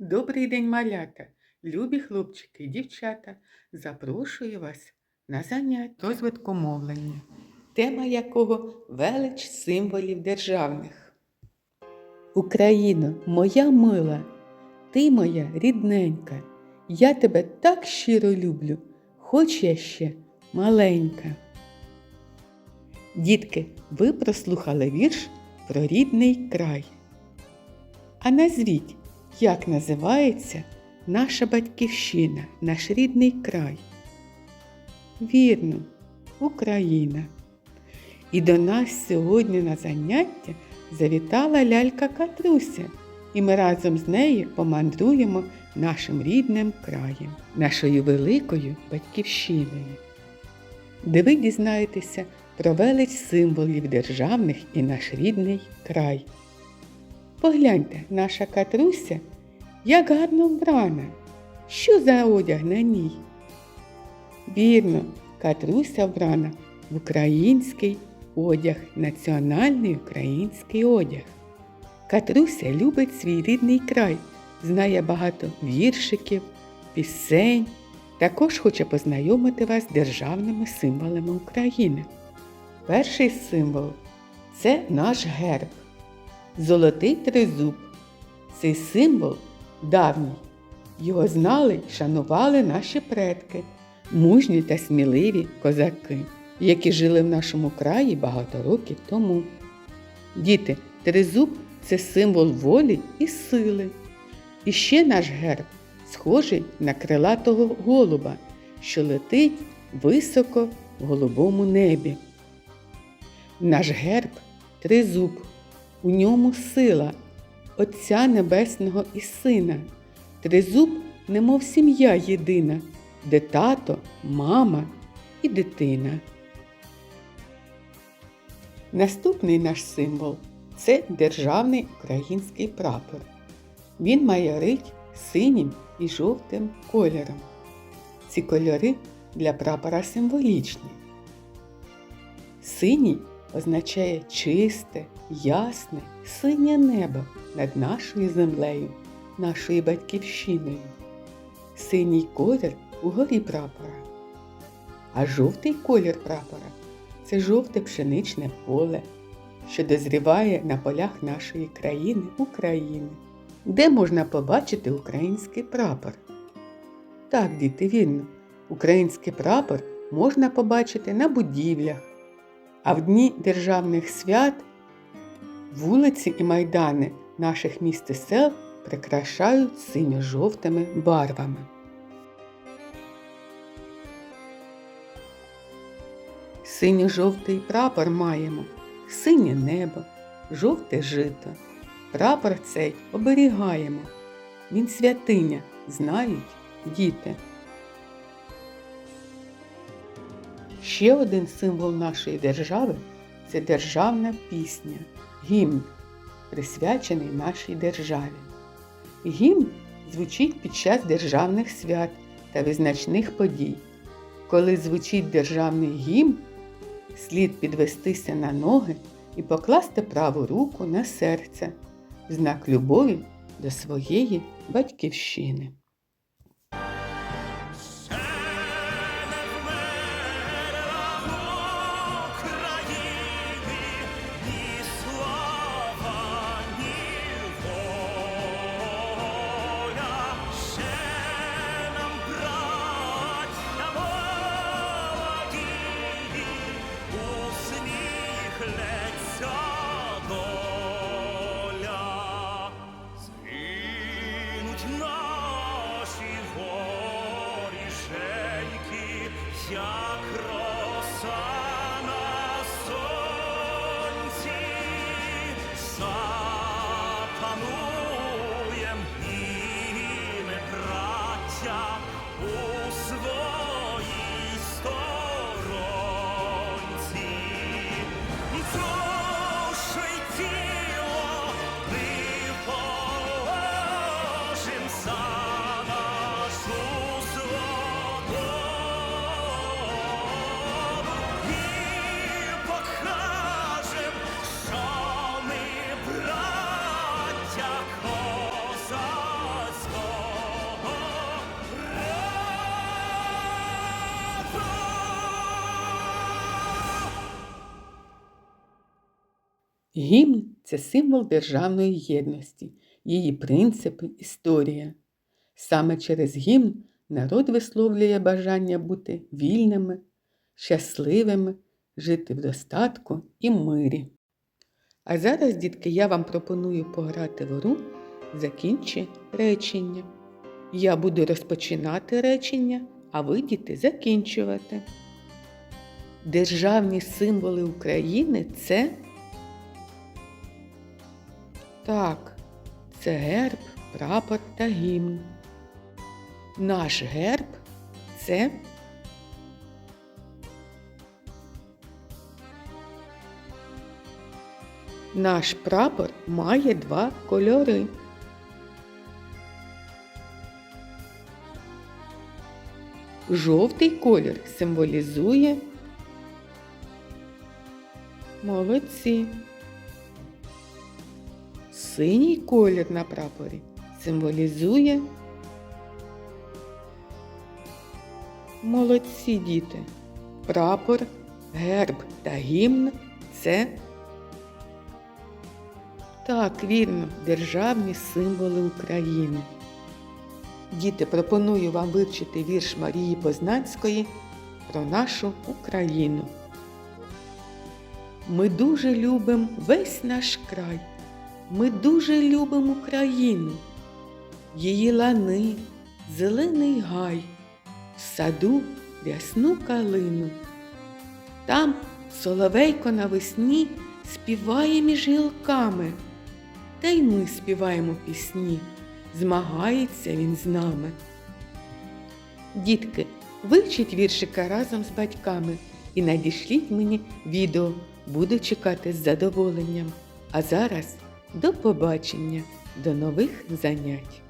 Добрий день, малята, любі хлопчики і дівчата. Запрошую вас на заняття розвитку мовлення, тема якого велич символів державних. Україно, моя мила, ти моя рідненька, я тебе так щиро люблю, хоч я ще маленька. Дітки, ви прослухали вірш про рідний край. А назвіть, як називається наша батьківщина, наш рідний край? Вірно, Україна. І до нас сьогодні на заняття завітала лялька Катруся, і ми разом з нею помандруємо нашим рідним краєм, нашою великою батьківщиною, де ви дізнаєтеся про велич символів державних і наш рідний край. Погляньте, наша катруся, як гарно вбрана. Що за одяг на ній? Вірно, катруся вбрана в український одяг, національний український одяг. Катруся любить свій рідний край, знає багато віршиків, пісень. Також хоче познайомити вас з державними символами України. Перший символ це наш герб. Золотий тризуб. Цей символ давній. Його знали й шанували наші предки, мужні та сміливі козаки, які жили в нашому краї багато років тому. Діти, тризуб це символ волі і сили. І ще наш герб схожий на крилатого голуба, що летить високо в голубому небі. Наш герб тризуб. У ньому сила Отця Небесного і Сина, тризуб, немов сім'я єдина, де тато, мама і дитина. Наступний наш символ це державний український прапор. Він має рить синім і жовтим кольором. Ці кольори для прапора символічні. Синій означає чисте, ясне, синє небо над нашою землею, нашою батьківщиною. Синій колір угорі прапора. А жовтий колір прапора це жовте пшеничне поле, що дозріває на полях нашої країни України, де можна побачити український прапор. Так, діти, вірно, український прапор можна побачити на будівлях, а в дні державних свят вулиці і майдани наших міст і сел прикрашають синьо-жовтими барвами. Синьо-жовтий прапор маємо, синє небо, жовте жито. Прапор цей оберігаємо. Він святиня, знають діти. Ще один символ нашої держави це державна пісня, гімн, присвячений нашій державі. Гімн звучить під час державних свят та визначних подій. Коли звучить державний гімн, слід підвестися на ноги і покласти праву руку на серце в знак любові до своєї батьківщини. Гімн це символ державної єдності, її принципи, історія. Саме через гімн народ висловлює бажання бути вільними, щасливими, жити в достатку і мирі. А зараз, дітки, я вам пропоную пограти в гру Закінчи речення. Я буду розпочинати речення, а ви, діти, закінчувати. Державні символи України це так, це герб, прапор та гімн. Наш герб це наш прапор має два кольори. Жовтий колір символізує молодці. Синій колір на прапорі символізує молодці діти. Прапор, герб та гімн це так, вірно, державні символи України. Діти, пропоную вам вивчити вірш Марії Познанської про нашу Україну. Ми дуже любимо весь наш край. Ми дуже любимо Україну, її лани, зелений гай, в саду рясну калину. Там соловейко навесні співає між гілками, та й ми співаємо пісні, змагається він з нами. Дітки, вивчіть віршика разом з батьками і надішліть мені відео. Буду чекати з задоволенням. А зараз до побачення, до нових занять.